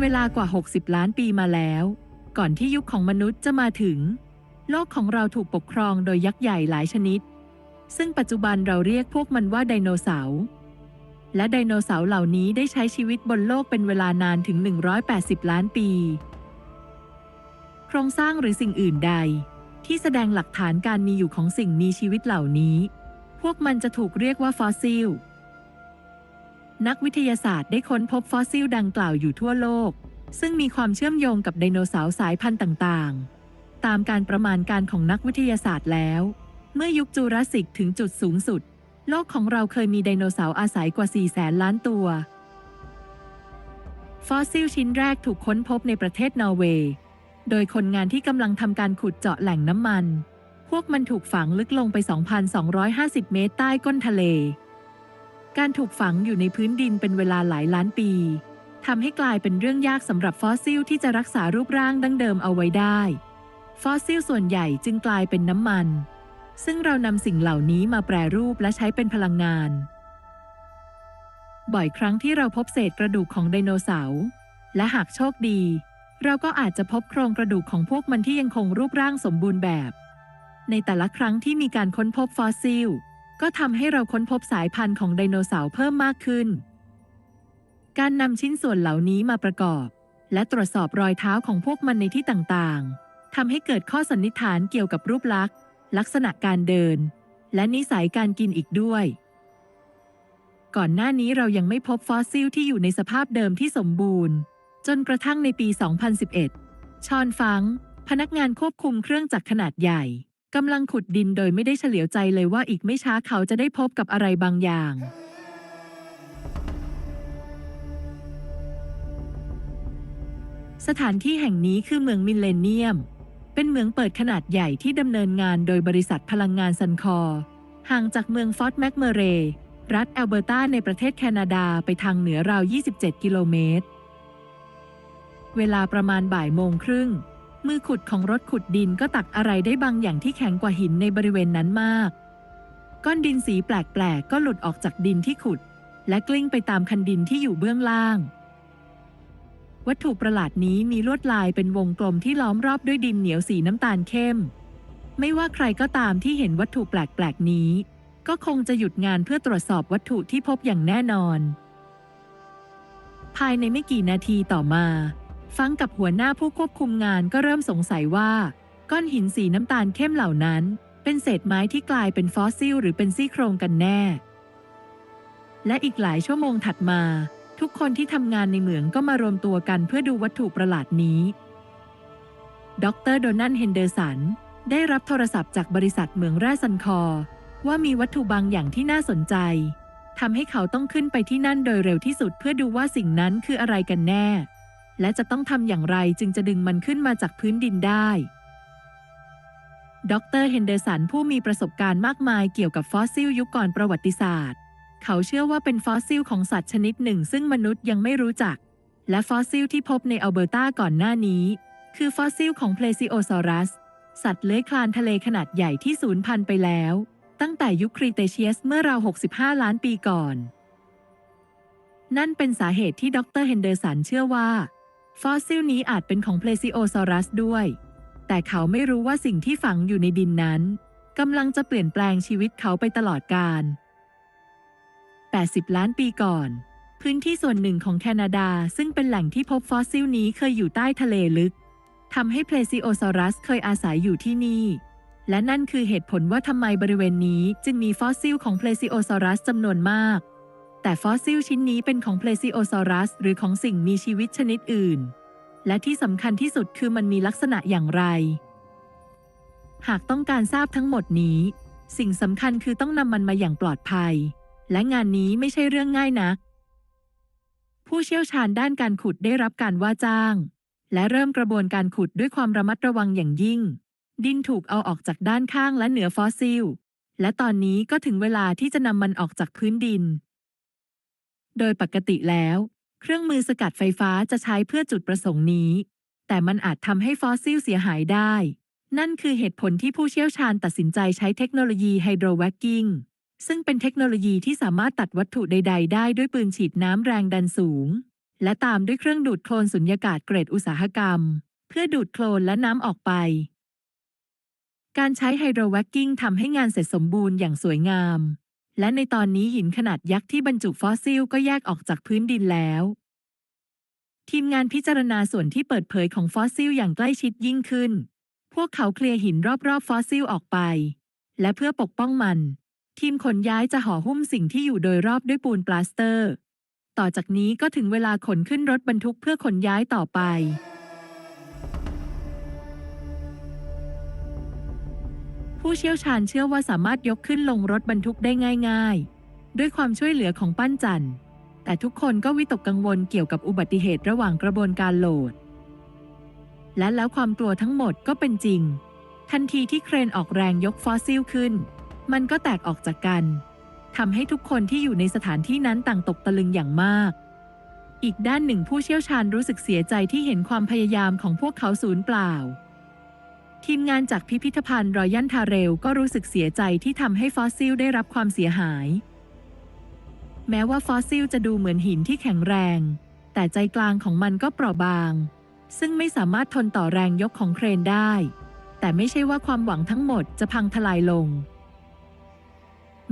เวลากว่า 60 ล้านปีมาแล้ว ก่อนที่ยุคของมนุษย์จะมาถึง โลกของเราถูกปกครองโดยยักษ์ใหญ่หลายชนิด ซึ่งปัจจุบันเราเรียกพวกมันว่าไดโนเสาร์และไดโนเสาร์เหล่านี้ได้ใช้ชีวิตบนโลกเป็นเวลานานถึง 180 ล้านปี โครงสร้างหรือสิ่งอื่นใด ที่แสดงหลักฐานการมีอยู่ของสิ่งมีชีวิตเหล่านี้ พวกมันจะถูกเรียกว่าฟอสซิล นักวิทยาศาสตร์ได้ค้นพบฟอสซิลดังกล่าวอยู่ทั่วโลก ซึ่งมีความเชื่อมโยงกับไดโนเสาร์สายพันธุ์ต่างๆ ตามการประมาณการของนักวิทยาศาสตร์แล้ว เมื่อยุคจูราสสิกถึงจุดสูงสุด โลกของเราเคยมีไดโนเสาร์อาศัยกว่า 4 แสนล้านตัว ฟอสซิลชิ้นแรกถูกค้นพบในประเทศนอร์เวย์ โดยคนงานที่กำลังทำการขุดเจาะแหล่งน้ำมัน พวกมันถูกฝังลึกลงไป 2,250 เมตรใต้ก้นทะเล การถูกฝังอยู่ในพื้นดินเป็นเวลาหลายล้านปีทำให้กลายเป็นเรื่องยากสำหรับฟอสซิลที่จะรักษารูปร่างดั้งเดิมเอาไว้ได้ ฟอสซิลส่วนใหญ่จึงกลายเป็นน้ำมัน ซึ่งเรานำสิ่งเหล่านี้มาแปรรูปและใช้เป็นพลังงาน บ่อยครั้งที่เราพบเศษกระดูกของไดโนเสาร์ และหากโชคดี เราก็อาจจะพบโครงกระดูกของพวกมันที่ยังคงรูปร่างสมบูรณ์แบบ ในแต่ละครั้งที่มีการค้นพบฟอสซิล ก็ทำให้เราค้นพบสายพันธุ์ของไดโนเสาร์เพิ่มมากขึ้น การนำชิ้นส่วนเหล่านี้มาประกอบ และตรวจสอบรอยเท้าของพวกมันในที่ต่างๆทำให้เกิดข้อสันนิษฐานเกี่ยวกับรูปลักษณ์ ลักษณะการเดิน และนิสัยการกินอีกด้วย ก่อนหน้านี้เรายังไม่พบฟอสซิลที่อยู่ในสภาพเดิมที่สมบูรณ์ จนกระทั่งในปี 2011 ชอนฟัง พนักงานควบคุมเครื่องจักรขนาดใหญ่ กำลังขุดดินโดยไม่ได้เฉลียวใจเลยว่าอีกไม่ช้าเขาจะได้พบกับอะไรบางอย่าง สถานที่แห่งนี้คือเมืองมิลเลนเนียม เป็นเมืองเปิดขนาดใหญ่ที่ดำเนินงานโดยบริษัทพลังงานซันคอร์ห่างจากเมืองฟอร์ตแมกเมเรย์รัฐแอลเบอร์ตาในประเทศแคนาดาไปทางเหนือราว 27 กิโลเมตร เวลาประมาณบ่ายโมงครึ่ง มือขุดของรถขุดดินก็ตักอะไรได้บางอย่างที่แข็งกว่าหินในบริเวณนั้นมาก ก้อนดินสีแปลกๆ ก็หลุดออกจากดินที่ขุด และกลิ้งไปตามคันดินที่อยู่เบื้องล่าง วัตถุประหลาดนี้มีลวดลายเป็นวงกลมที่ล้อมรอบด้วยดินเหนียวสีน้ำตาลเข้ม ไม่ว่าใครก็ตามที่เห็นวัตถุแปลกๆ นี้ ก็คงจะหยุดงานเพื่อตรวจสอบวัตถุที่พบอย่างแน่นอน ภายในไม่กี่นาทีต่อมา ฟังกับหัวหน้าผู้ควบคุมงานก็เริ่มสงสัยว่า ก้อนหินสีน้ำตาลเข้มเหล่านั้น เป็นเศษไม้ที่กลายเป็นฟอสซิล หรือเป็นซี่โครงกันแน่ และอีกหลายชั่วโมงถัดมา ทุกคนที่ทำงานในเหมืองก็มารวมตัวกันเพื่อดูวัตถุประหลาดนี้ดรโดนันเฮนเดอร์สัน ได้รับโทรศัพท์จากบริษัทเหมืองแร่ซันคอร์ว่ามีวัตถุบางอย่างที่น่าสนใจทำให้เขาต้องขึ้นไปที่นั่นโดยเร็วที่สุดเพื่อดูว่าสิ่งนั้นคืออะไรกันแน่ และจะต้องทำอย่างไรจึงจะดึงมันขึ้นมาจากพื้นดินได้ ดรเฮนเดอร์สันผู้มีประสบการณ์มากมายเกี่ยวกับฟอสซิลยุคก่อนประวัติศาสตร์ เขาเชื่อว่าเป็นฟอสซิลของสัตว์ชนิดหนึ่ง ซึ่งมนุษย์ยังไม่รู้จัก และฟอสซิลที่พบในอัลเบอร์ตาก่อนหน้านี้ คือฟอสซิลของเพลซิโอซอรัส สัตว์เลื้อยคลานทะเลขนาดใหญ่ที่สูญพันธุ์ไปแล้ว ตั้งแต่ยุคครีเตเชียสเมื่อราว 65 ล้านปีก่อน นั่นเป็นสาเหตุที่ดรเฮนเดอร์สันเชื่อว่า ฟอสซิลนี้อาจเป็นของเพลซิโอซอรัสด้วย แต่เขาไม่รู้ว่าสิ่งที่ฝังอยู่ในดินนั้นกำลังจะเปลี่ยนแปลงชีวิตเขาไปตลอดกาล 80 ล้านปีก่อน พื้นที่ส่วนหนึ่งของแคนาดาซึ่งเป็นแหล่งที่พบฟอสซิลนี้เคยอยู่ใต้ทะเลลึกทำให้เพลซิโอซอรัสเคยอาศัยอยู่ที่นี่ และนั่นคือเหตุผลว่าทำไมบริเวณนี้จึงมีฟอสซิลของเพลซิโอซอรัสจำนวนมาก แต่ฟอสซิลชิ้นนี้เป็นของเพลซิโอซอรัสหรือของสิ่งมีชีวิตชนิดอื่น และที่สำคัญที่สุดคือมันมีลักษณะอย่างไร หากต้องการทราบทั้งหมดนี้ สิ่งสำคัญคือต้องนำมันมาอย่างปลอดภัย และงานนี้ไม่ใช่เรื่องง่ายนัก ผู้เชี่ยวชาญด้านการขุดได้รับการว่าจ้าง และเริ่มกระบวนการขุดด้วยความระมัดระวังอย่างยิ่ง ดินถูกเอาออกจากด้านข้างและเหนือฟอสซิล และตอนนี้ก็ถึงเวลาที่จะนำมันออกจากพื้นดิน โดยปกติแล้ว เครื่องมือสกัดไฟฟ้าจะใช้เพื่อจุดประสงค์นี้ แต่มันอาจทำให้ฟอสซิลเสียหายได้ นั่นคือเหตุผลที่ผู้เชี่ยวชาญตัดสินใจใช้เทคโนโลยีไฮโดรแวคกิ้งซึ่งเป็นเทคโนโลยีที่สามารถตัดวัตถุใด ๆ ได้ด้วยปืนฉีดน้ำแรงดันสูง และตามด้วยเครื่องดูดโคลนสุญญากาศเกรดอุตสาหกรรม เพื่อดูดโคลนและน้ำออกไป การใช้ไฮโดรแวกกิ้งทำให้งานเสร็จสมบูรณ์อย่างสวยงาม และในตอนนี้หินขนาดยักษ์ที่บรรจุฟอสซิลก็แยกออกจากพื้นดินแล้ว ทีมงานพิจารณาส่วนที่เปิดเผยของฟอสซิลอย่างใกล้ชิดยิ่งขึ้น พวกเขาเคลียร์หินรอบๆฟอสซิลออกไป และเพื่อปกป้องมัน ทีมขนย้ายจะห่อหุ้มสิ่งที่อยู่โดยรอบด้วยปูนปลาสเตอร์ ต่อจากนี้ก็ถึงเวลาขนขึ้นรถบรรทุกเพื่อขนย้ายต่อไป ผู้เชี่ยวชาญเชื่อว่าสามารถยกขึ้นลงรถบรรทุกได้ง่าย ๆ ด้วยความช่วยเหลือของปั้นจันแต่ทุกคนก็วิตกกังวลเกี่ยวกับอุบัติเหตุระหว่างกระบวนการโหลด และแล้วความกลัวทั้งหมดก็เป็นจริง ทันทีที่เครนออกแรงยกฟอสซิลขึ้น มันก็แตกออกจากกันทำให้ทุกคนที่อยู่ในสถานที่นั้นต่างตกตะลึงอย่างมาก อีกด้านหนึ่งผู้เชี่ยวชาญรู้สึกเสียใจที่เห็นความพยายามของพวกเขาสูญเปล่า ทีมงานจากพิพิธภัณฑ์รอยันทาเรลก็รู้สึกเสียใจที่ทำให้ฟอสซิลได้รับความเสียหาย แม้ว่าฟอสซิลจะดูเหมือนหินที่แข็งแรง แต่ใจกลางของมันก็เปราะบาง ซึ่งไม่สามารถทนต่อแรงยกของเครนได้ แต่ไม่ใช่ว่าความหวังทั้งหมดจะพังทลายลง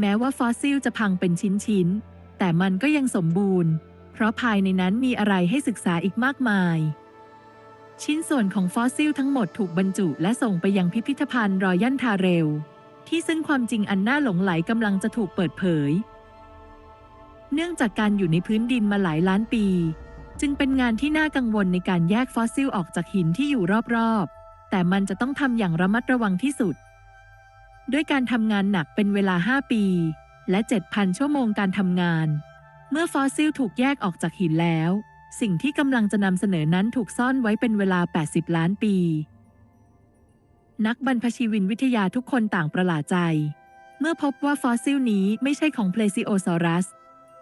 แม้ว่าฟอสซิลจะพังเป็นชิ้นๆแต่มันก็ยังสมบูรณ์ เพราะภายในนั้นมีอะไรให้ศึกษาอีกมากมาย ชิ้นส่วนของฟอสซิลทั้งหมดถูกบรรจุและส่งไปยังพิพิธภัณฑ์รอยันทาเรล ที่ซึ่งความจริงอันน่าหลงไหลกำลังจะถูกเปิดเผย เนื่องจากการอยู่ในพื้นดินมาหลายล้านปี จึงเป็นงานที่น่ากังวลในการแยกฟอสซิลออกจากหินที่อยู่รอบๆ แต่มันจะต้องทำอย่างระมัดระวังที่สุด ด้วยการทำงานหนักเป็นเวลา 5 ปี และ 7,000 ชั่วโมงการทำงาน เมื่อฟอสซิลถูกแยกออกจากหินแล้ว สิ่งที่กำลังจะนำเสนอนั้นถูกซ่อนไว้เป็นเวลา 80 ล้านปี นักบรรพชีวินวิทยาทุกคนต่างประหลาดใจ เมื่อพบว่าฟอสซิลนี้ไม่ใช่ของเพลซิโอซอรัส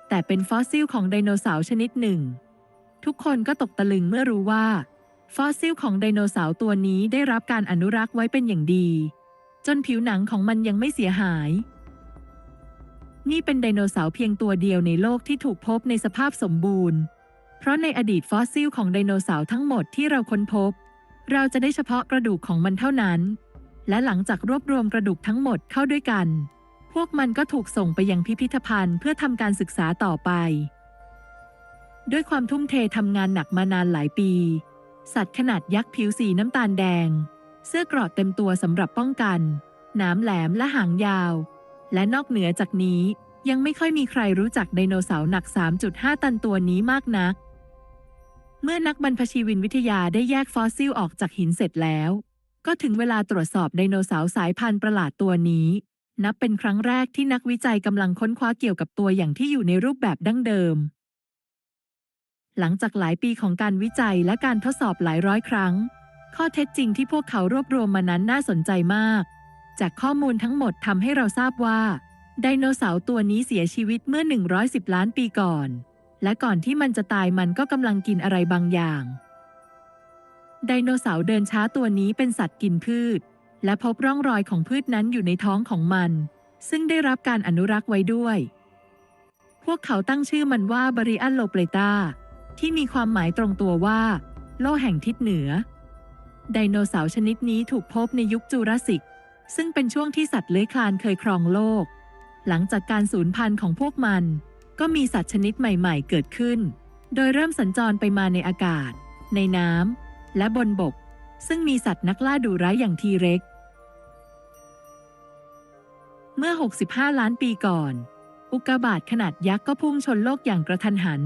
แต่เป็นฟอสซิลของไดโนเสาร์ชนิดหนึ่ง ทุกคนก็ตกตะลึงเมื่อรู้ว่า ฟอสซิลของไดโนเสาร์ตัวนี้ได้รับการอนุรักษ์ไว้เป็นอย่างดี จนผิวหนังของมันยังไม่เสียหายนี่เป็นไดโนเสาร์เพียงตัวเดียวในโลกที่ถูกพบในสภาพสมบูรณ์ เพราะในอดีตฟอสซิลของไดโนเสาร์ทั้งหมดที่เราค้นพบ เราจะได้เฉพาะกระดูกของมันเท่านั้น และหลังจากรวบรวมกระดูกทั้งหมดเข้าด้วยกัน พวกมันก็ถูกส่งไปยังพิพิธภัณฑ์เพื่อทำการศึกษาต่อไป ด้วยความทุ่มเททำงานหนักมานานหลายปี สัตว์ขนาดยักษ์ผิวสีน้ำตาลแดง เสื้อกรอดเต็มตัวสำหรับป้องกันหนามแหลมและหางยาว และนอกเหนือจากนี้ยังไม่ค่อยมีใครรู้จักไดโนเสาร์หนัก 3.5 ตันตัวนี้มากนัก เมื่อนักบรรพชีวินวิทยาได้แยกฟอสซิลออกจากหินเสร็จแล้ว ก็ถึงเวลาตรวจสอบไดโนเสาร์สายพันธุ์ประหลาดตัวนี้ นับเป็นครั้งแรกที่นักวิจัยกำลังค้นคว้าเกี่ยวกับตัวอย่างที่อยู่ในรูปแบบดั้งเดิม หลังจากหลายปีของการวิจัยและการทดสอบหลายร้อยครั้ง ข้อเท็จจริงที่พวกเขารวบรวมมานั้นน่าสนใจมาก จากข้อมูลทั้งหมดทำให้เราทราบว่าไดโนเสาร์ตัวนี้เสียชีวิตเมื่อ 110 ล้านปีก่อน และก่อนที่มันจะตายมันก็กำลังกินอะไรบางอย่าง ไดโนเสาร์เดินช้าตัวนี้เป็นสัตว์กินพืช และพบร่องรอยของพืชนั้นอยู่ในท้องของมัน ซึ่งได้รับการอนุรักษ์ไว้ด้วย พวกเขาตั้งชื่อมันว่าบริอันโลเปตาที่มีความหมายตรงตัวว่า โลกแห่งทิศเหนือ ไดโนเสาร์ชนิดนี้ถูกพบในยุคจูราสสิก ซึ่งเป็นช่วงที่สัตว์เลื้อยคลานเคยครองโลก หลังจากการสูญพันธุ์ของพวกมัน ก็มีสัตว์ชนิดใหม่ๆ เกิดขึ้น โดยเริ่มสัญจรไปมาในอากาศ ในน้ำและบนบก ซึ่งมีสัตว์นักล่าดุร้ายอย่างทีเร็ก เมื่อ 65 ล้านปีก่อน อุกกาบาตขนาดยักษ์ก็พุ่งชนโลกอย่างกระทันหัน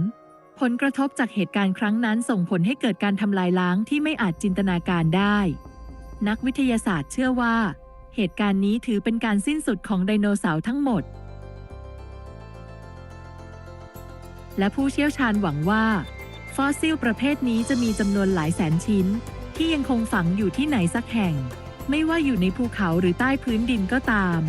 ผลกระทบจากเหตุการณ์ครั้งนั้นส่งผลให้เกิดการทำลายล้างที่ไม่อาจจินตนาการได้ นักวิทยาศาสตร์เชื่อว่า เหตุการณ์นี้ถือเป็นการสิ้นสุดของไดโนเสาร์ทั้งหมด และผู้เชี่ยวชาญหวังว่า ฟอสซิลประเภทนี้จะมีจำนวนหลายแสนชิ้น ที่ยังคงฝังอยู่ที่ไหนสักแห่ง ไม่ว่าอยู่ในภูเขาหรือใต้พื้นดินก็ตาม